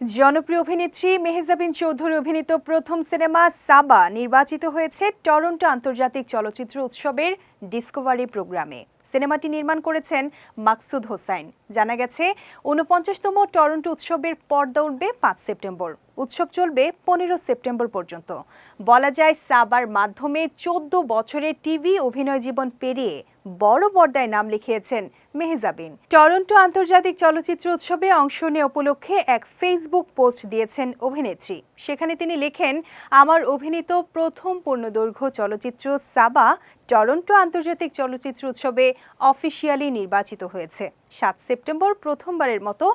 জনপ্রিয় অভিনেত্রী মেহজাবিন চৌধুরী অভিনীত প্রথম সিনেমা সাবা নির্বাচিত হয়েছে টরন্টো আন্তর্জাতিক চলচ্চিত্র উৎসবের ডিসকভারি প্রোগ্রামে। সিনেমাটি নির্মাণ করেছেন মাকসুদ হোসাইন। জানা গেছে, ঊনপঞ্চাশতম টরন্টো উৎসবের পর্দা উঠবে পাঁচ সেপ্টেম্বর। উৎসব চলবে পনেরো সেপ্টেম্বর পর্যন্ত। বলা যায়, সাবার মাধ্যমে চোদ্দ বছরের টিভি অভিনয় জীবন পেরিয়ে বড় পর্দায় নাম লিখিয়েছেন মেহজাবিন। টরন্টো আন্তর্জাতিক চলচ্চিত্র উৎসবে অংশ নেওয়া উপলক্ষে এক ফেসবুক পোস্ট দিয়েছেন অভিনেত্রী। সেখানে তিনি লেখেন, আমার অভিনীত প্রথম পূর্ণদৈর্ঘ্য চলচ্চিত্র সাবা টরন্টো আন্তর্জাতিক চলচ্চিত্র উৎসবে অফিসিয়ালি নির্বাচিত হয়েছে। সাত সেপ্টেম্বর প্রথমবারের মতো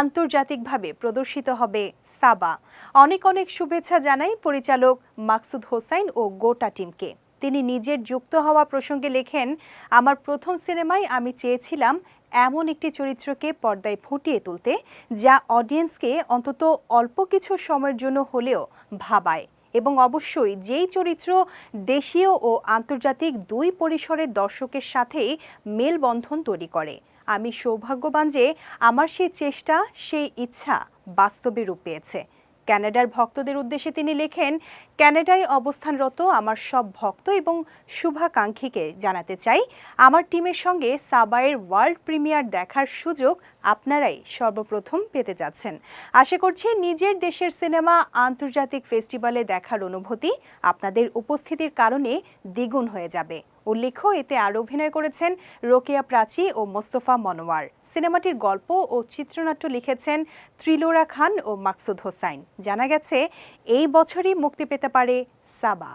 আন্তর্জাতিকভাবে প্রদর্শিত হবে সাবা। অনেক অনেক শুভেচ্ছা জানাই পরিচালক মাকসুদ হোসাইন ও গোটা টিমকে। তিনি নিজের যুক্ত হওয়া প্রসঙ্গে লেখেন, আমার প্রথম সিনেমায় আমি চেয়েছিলাম এমন একটি চরিত্রকে পর্দায় ফুটিয়ে তুলতে, যা অডিয়েন্সকে অন্তত অল্প কিছু সময়ের জন্য হলেও ভাবায়। এবং অবশ্যই যেই চরিত্র দেশীয় ও আন্তর্জাতিক দুই পরিসরের দর্শকের সাথেই মেলবন্ধন তৈরি করে। আমি সৌভাগ্যবান যে আমার সেই চেষ্টা, সেই ইচ্ছা বাস্তবে রূপ পেয়েছে। ক্যানাডার ভক্তদের উদ্দেশ্যে তিনি লেখেন, ক্যানাডায় অবস্থানরত আমার সব ভক্ত এবং শুভাকাঙ্ক্ষীকে জানাতে চাই। আমার টিমের সঙ্গে সাবায়ের ওয়ার্ল্ড প্রিমিয়ার দেখার সুযোগ আপনারাই সর্বপ্রথম পেতে যাচ্ছেন। আশা করছি নিজের দেশের সিনেমা, আন্তর্জাতিক ফেস্টিভ্যালে দেখার অনুভূতি আপনাদের উপস্থিতির কারণে দ্বিগুণ হয়ে যাবে। উল্লেখ্য, এতে আরও অভিনয় করেছেন রোকেয়া প্রাচী ও মোস্তফা মনোয়ার। সিনেমাটির গল্প ও চিত্রনাট্য লিখেছেন ত্রিলোরা খান ও মাকসুদ হোসাইন। জানা গেছে, এই বছরই মুক্তি পেতে পারে সাবা।